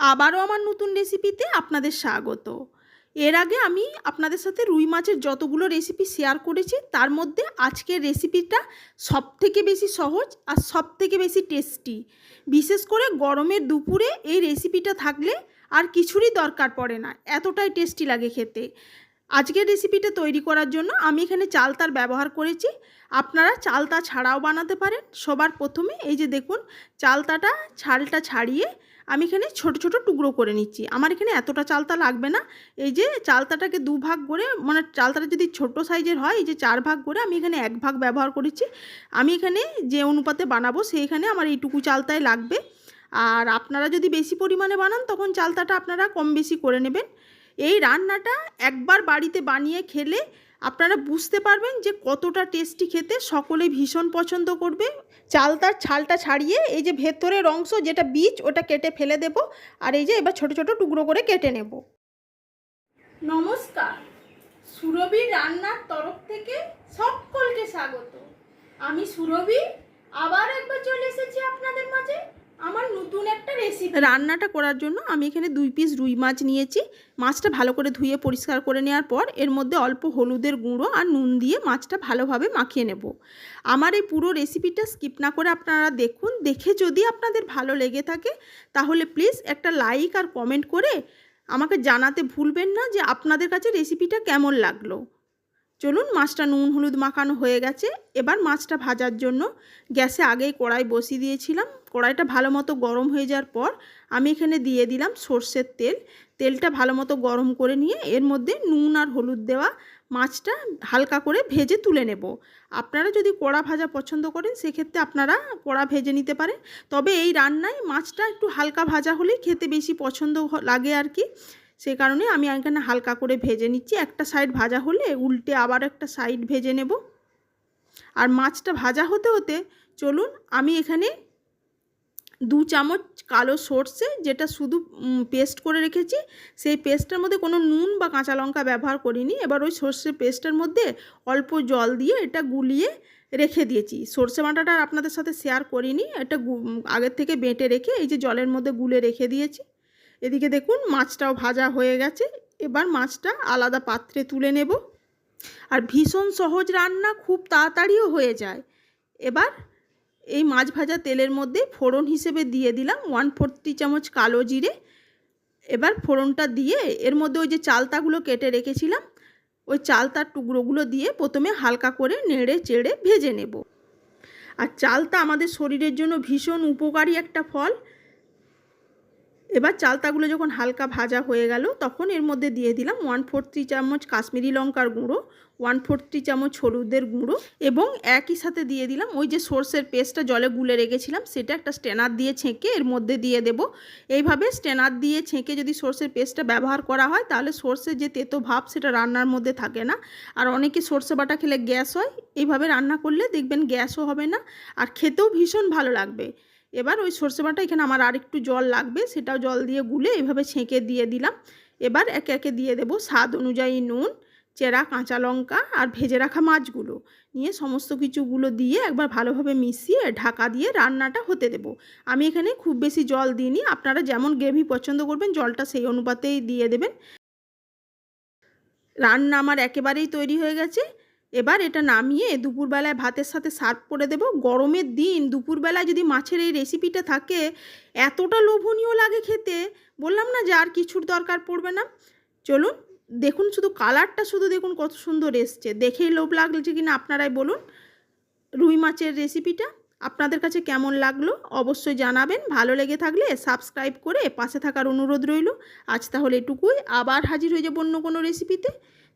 আবারও আমার নতুন রেসিপিতে আপনাদের স্বাগত। এর আগে আমি আপনাদের সাথে রুই মাছের যতগুলো রেসিপি শেয়ার করেছি, তার মধ্যে আজকের রেসিপিটা সব থেকে বেশি সহজ আর সব থেকে বেশি টেস্টি বিশেষ করে গরমের দুপুরে এই রেসিপিটা থাকলে আর কিছুরই দরকার পড়ে না, এতটাই টেস্টি লাগে খেতে। আজকের রেসিপিটা তৈরি করার জন্য আমি এখানে চালতার ব্যবহার করেছি। আপনারা চালতা ছাড়াও বানাতে পারেন। সবার প্রথমে এই যে দেখুন চালতাটা ছালটা ছাড়িয়ে আমি এখানে ছোট ছোট টুকরো করে নিচ্ছি। আমার এখানে এতটা চালতা লাগবে না। এই যে চালতাটাকে দু ভাগ করে মানে চালতাটা যদি ছোট সাইজের হয়, এই যে চার ভাগ করে আমি এখানে এক ভাগ ব্যবহার করেছি। আমি এখানে যে অনুপাতে বানাবো, সেইখানে আমার এইটুকু চালতায় লাগবে। আর আপনারা যদি বেশি পরিমাণে বানান, তখন চালতাটা আপনারা কম বেশি করে নেবেন। এই রান্নাটা একবার বাড়িতে বানিয়ে খেলে আপনারা বুঝতে পারবেন যে কতটা টেস্টি খেতে সকলে ভীষণ পছন্দ করবে। চালতার ছালটা ছাড়িয়ে এই যে ভেতরের অংশ যেটা বীজ, ওটা কেটে ফেলে দেব আর এই যে এবার ছোট ছোট টুকরো করে কেটে নেব। নমস্কার। সুরভি রান্নার তরফ থেকে সকলকে স্বাগত। আমি সুরভি, আবার একবার চলে এসেছি আপনাদের মাঝে। আমার নতুন একটা রান্নাটা করার জন্য আমি এখানে দুই পিস রুই মাছ নিয়েছি। মাছটা ভালো করে ধুয়ে পরিষ্কার করে নেওয়ার পর এর মধ্যে অল্প হলুদের গুঁড়ো আর নুন দিয়ে মাছটা ভালোভাবে মাখিয়ে নেব। আমার এই পুরো রেসিপিটা স্কিপ না করে আপনারা দেখুন। দেখে যদি আপনাদের ভালো লেগে থাকে, তাহলে প্লিজ একটা লাইক আর কমেন্ট করে আমাকে জানাতে ভুলবেন না যে আপনাদের কাছে রেসিপিটা কেমন লাগল। চলুন মাছটা নুন, হলুদ মাখানো হয়ে গেছে। এবার মাছটা ভাজার জন্য গ্যাসে আগেই কড়াই বসিয়ে দিয়েছিলাম। কড়াইটা ভালো মতো গরম হয়ে যাওয়ার পর আমি এখানে দিয়ে দিলাম সর্ষের তেল। তেলটা ভালো মতো গরম করে নিয়ে এর মধ্যে নুন আর হলুদ দেওয়া মাছটা হালকা করে ভেজে তুলে নেব। আপনারা যদি কড়া ভাজা পছন্দ করেন, সেক্ষেত্রে আপনারা কড়া ভেজে নিতে পারেন। তবে এই রান্নায় মাছটা একটু হালকা ভাজা হলেই খেতে বেশি পছন্দ লাগে আর কি। সেই কারণে আমি এখানে হালকা করে ভেজে নিচ্ছি। একটা সাইড ভাজা হলে উল্টে আবার একটা সাইড ভেজে নেব। আর মাছটা ভাজা হতে হতে চলুন আমি এখানে দু চামচ কালো সর্ষে, যেটা শুধু পেস্ট করে রেখেছি। সেই পেস্টের মধ্যে কোনো নুন বা কাঁচা লঙ্কা ব্যবহার করিনি। এবার ওই সর্ষে পেস্টের মধ্যে অল্প জল দিয়ে এটা গুলিয়ে রেখে দিয়েছি। সর্ষে বাটাটা আপনাদের সাথে শেয়ার করিনি। এটা আগের থেকে বেটে রেখে এই যে জলের মধ্যে গুলে রেখে দিয়েছি। এদিকে দেখুন, মাছটাও ভাজা হয়ে গেছে। এবার মাছটা আলাদা পাত্রে তুলে নেব। আর ভীষণ সহজ রান্না, খুব তাড়াতাড়িও হয়ে যায়। এবার এই মাছ ভাজা তেলের মধ্যে ফোড়ন হিসেবে দিয়ে দিলাম ওয়ান ফোর্টি চামচ কালো জিরে। এবার ফোড়নটা দিয়ে এর মধ্যে ওই যে চালতাগুলো কেটে রেখেছিলাম, ওই চালতার টুকরোগুলো দিয়ে প্রথমে হালকা করে নেড়ে চেড়ে ভেজে নেব। আর চালতা আমাদের শরীরের জন্য ভীষণ উপকারী একটা ফল। এবার চালতাগুলো যখন হালকা ভাজা হয়ে গেল, তখন এর মধ্যে দিয়ে দিলাম ওয়ান ফোরটি চামচ কাশ্মীরি লঙ্কার গুঁড়ো ওয়ান ফোরটি চামচ হলুদের গুঁড়ো এবং একই সাথে দিয়ে দিলাম ওই যে সর্ষের পেস্টটা জলে গুলে রেখেছিলাম, সেটা একটা স্ট্যানার দিয়ে ছেঁকে এর মধ্যে দিয়ে দেব। এইভাবে স্ট্যানার দিয়ে ছেঁকে যদি সর্ষের পেস্টটা ব্যবহার করা হয়, তাহলে সর্ষের যে তেতো ভাব সেটা রান্নার মধ্যে থাকে না। আর অনেকে সর্ষে বাটা খেলে গ্যাস হয়, এইভাবে রান্না করলে দেখবেন গ্যাসও হবে না, আর খেতেও ভীষণ ভালো লাগবে। এবার ওই সর্ষে বাটা এখানে আমার আর একটু জল লাগবে, সেটাও জল দিয়ে গুলে এভাবে ছেঁকে দিয়ে দিলাম। এবার একে একে দিয়ে দেবো স্বাদ অনুযায়ী নুন, চেরা, কাঁচা লঙ্কা আর ভেজে রাখা মাছগুলো। নিয়ে সমস্ত কিছুগুলো দিয়ে একবার ভালোভাবে মিশিয়ে ঢাকা দিয়ে রান্নাটা হতে দেব। আমি এখানে খুব বেশি জল দিইনি, আপনারা যেমন গ্রেভি পছন্দ করবেন, জলটা সেই অনুপাতেই দিয়ে দেবেন। রান্না আমার একেবারেই তৈরি হয়ে গেছে। এবার এটা নামিয়ে দুপুরবেলায় ভাতের সাথে সার্ভ করে দেব। গরমের দিন দুপুরবেলায় যদি মাছের এই রেসিপিটা থাকে, এতটা লোভনীয় লাগে খেতে। বললাম না যে আর কিছুর দরকার পড়বে না। চলুন, দেখুন শুধু কালারটা, শুধু দেখুন কত সুন্দর এসছে। দেখেই লোভ লাগছে কিনা আপনারাই বলুন। রুই মাছের রেসিপিটা আপনাদের কাছে কেমন লাগল অবশ্যই জানাবেন। ভালো লেগে থাকলে সাবস্ক্রাইব করে পাশে থাকার অনুরোধ রইল। আজ তাহলে এটুকুই। আবার হাজির হয়ে যাব অন্য কোনো রেসিপিতে